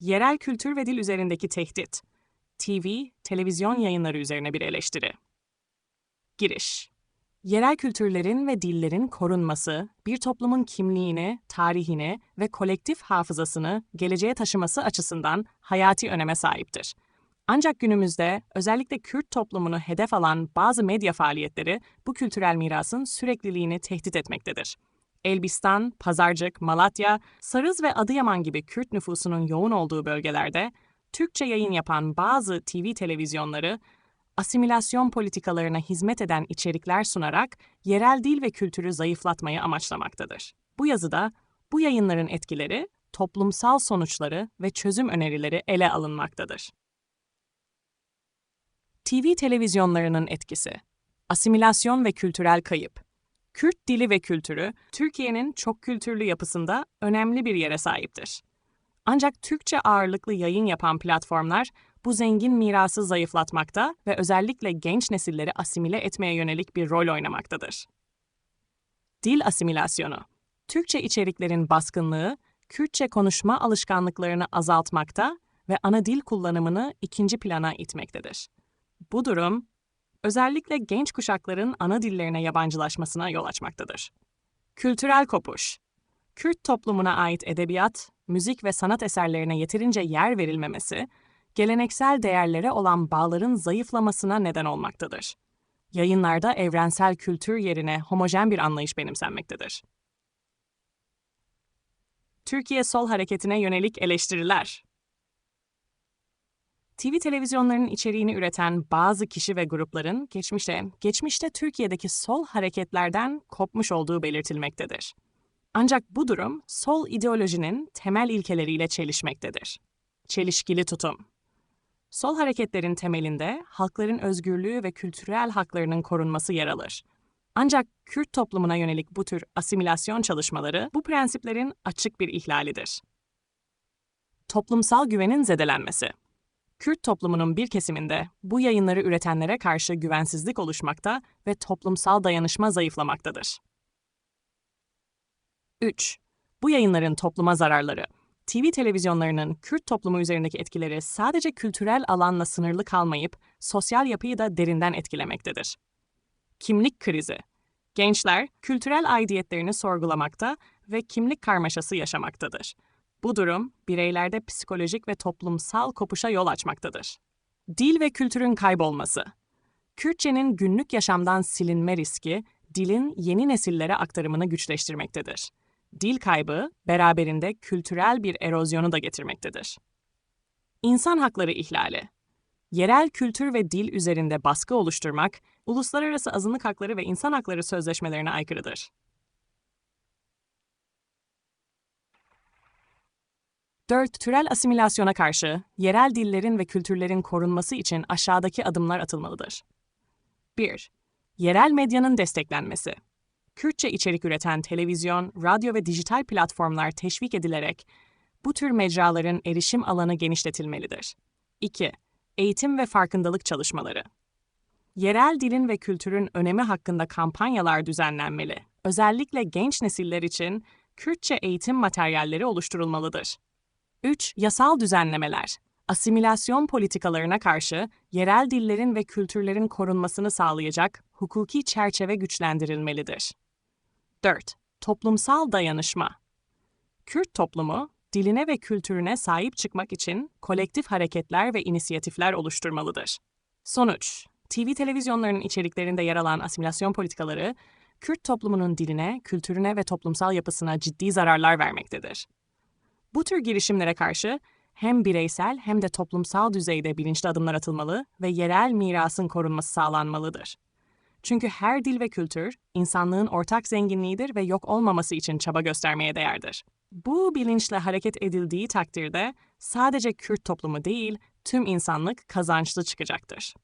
Yerel kültür ve dil üzerindeki tehdit. TV, televizyon yayınları üzerine bir eleştiri. Giriş. Yerel kültürlerin ve dillerin korunması, bir toplumun kimliğini, tarihini ve kolektif hafızasını geleceğe taşıması açısından hayati öneme sahiptir. Ancak günümüzde özellikle Kürt toplumunu hedef alan bazı medya faaliyetleri bu kültürel mirasın sürekliliğini tehdit etmektedir. Elbistan, Pazarcık, Malatya, Sarız ve Adıyaman gibi Kürt nüfusunun yoğun olduğu bölgelerde Türkçe yayın yapan bazı TV televizyonları asimilasyon politikalarına hizmet eden içerikler sunarak yerel dil ve kültürü zayıflatmayı amaçlamaktadır. Bu yazıda bu yayınların etkileri, toplumsal sonuçları ve çözüm önerileri ele alınmaktadır. TV televizyonlarının etkisi Asimilasyon ve kültürel kayıp Kürt dili ve kültürü, Türkiye'nin çok kültürlü yapısında önemli bir yere sahiptir. Ancak Türkçe ağırlıklı yayın yapan platformlar bu zengin mirası zayıflatmakta ve özellikle genç nesilleri asimile etmeye yönelik bir rol oynamaktadır. Dil asimilasyonu Türkçe içeriklerin baskınlığı, Kürtçe konuşma alışkanlıklarını azaltmakta ve ana dil kullanımını ikinci plana itmektedir. Bu durum, özellikle genç kuşakların ana dillerine yabancılaşmasına yol açmaktadır. Kültürel kopuş Kürt toplumuna ait edebiyat, müzik ve sanat eserlerine yeterince yer verilmemesi, geleneksel değerlere olan bağların zayıflamasına neden olmaktadır. Yayınlarda evrensel kültür yerine homojen bir anlayış benimsenmektedir. Türkiye Sol Hareketi'ne yönelik eleştiriler TV televizyonlarının içeriğini üreten bazı kişi ve grupların geçmişte, geçmişte Türkiye'deki sol hareketlerden kopmuş olduğu belirtilmektedir. Ancak bu durum sol ideolojinin temel ilkeleriyle çelişmektedir. Çelişkili tutum. Sol hareketlerin temelinde halkların özgürlüğü ve kültürel haklarının korunması yer alır. Ancak Kürt toplumuna yönelik bu tür asimilasyon çalışmaları bu prensiplerin açık bir ihlalidir. Toplumsal güvenin zedelenmesi. Kürt toplumunun bir kesiminde bu yayınları üretenlere karşı güvensizlik oluşmakta ve toplumsal dayanışma zayıflamaktadır. 3. Bu yayınların topluma zararları. TV televizyonlarının Kürt toplumu üzerindeki etkileri sadece kültürel alanla sınırlı kalmayıp sosyal yapıyı da derinden etkilemektedir. Kimlik krizi. Gençler kültürel aidiyetlerini sorgulamakta ve kimlik karmaşası yaşamaktadır. Bu durum bireylerde psikolojik ve toplumsal kopuşa yol açmaktadır. Dil ve kültürün kaybolması. Kürtçenin günlük yaşamdan silinme riski, dilin yeni nesillere aktarımını güçleştirmektedir. Dil kaybı beraberinde kültürel bir erozyonu da getirmektedir. İnsan hakları ihlali. Yerel kültür ve dil üzerinde baskı oluşturmak, uluslararası azınlık hakları ve insan hakları sözleşmelerine aykırıdır. 4. Türel asimilasyona karşı yerel dillerin ve kültürlerin korunması için aşağıdaki adımlar atılmalıdır. 1. Yerel medyanın desteklenmesi. Kürtçe içerik üreten televizyon, radyo ve dijital platformlar teşvik edilerek bu tür mecraların erişim alanı genişletilmelidir. 2. Eğitim ve farkındalık çalışmaları. Yerel dilin ve kültürün önemi hakkında kampanyalar düzenlenmeli. Özellikle genç nesiller için Kürtçe eğitim materyalleri oluşturulmalıdır. 3. Yasal düzenlemeler. Asimilasyon politikalarına karşı yerel dillerin ve kültürlerin korunmasını sağlayacak hukuki çerçeve güçlendirilmelidir. 4. Toplumsal dayanışma. Kürt toplumu, diline ve kültürüne sahip çıkmak için kolektif hareketler ve inisiyatifler oluşturmalıdır. Sonuç, TV televizyonlarının içeriklerinde yer alan asimilasyon politikaları, Kürt toplumunun diline, kültürüne ve toplumsal yapısına ciddi zararlar vermektedir. Bu tür girişimlere karşı hem bireysel hem de toplumsal düzeyde bilinçli adımlar atılmalı ve yerel mirasın korunması sağlanmalıdır. Çünkü her dil ve kültür insanlığın ortak zenginliğidir ve yok olmaması için çaba göstermeye değerdir. Bu bilinçle hareket edildiği takdirde sadece Kürt toplumu değil, tüm insanlık kazançlı çıkacaktır.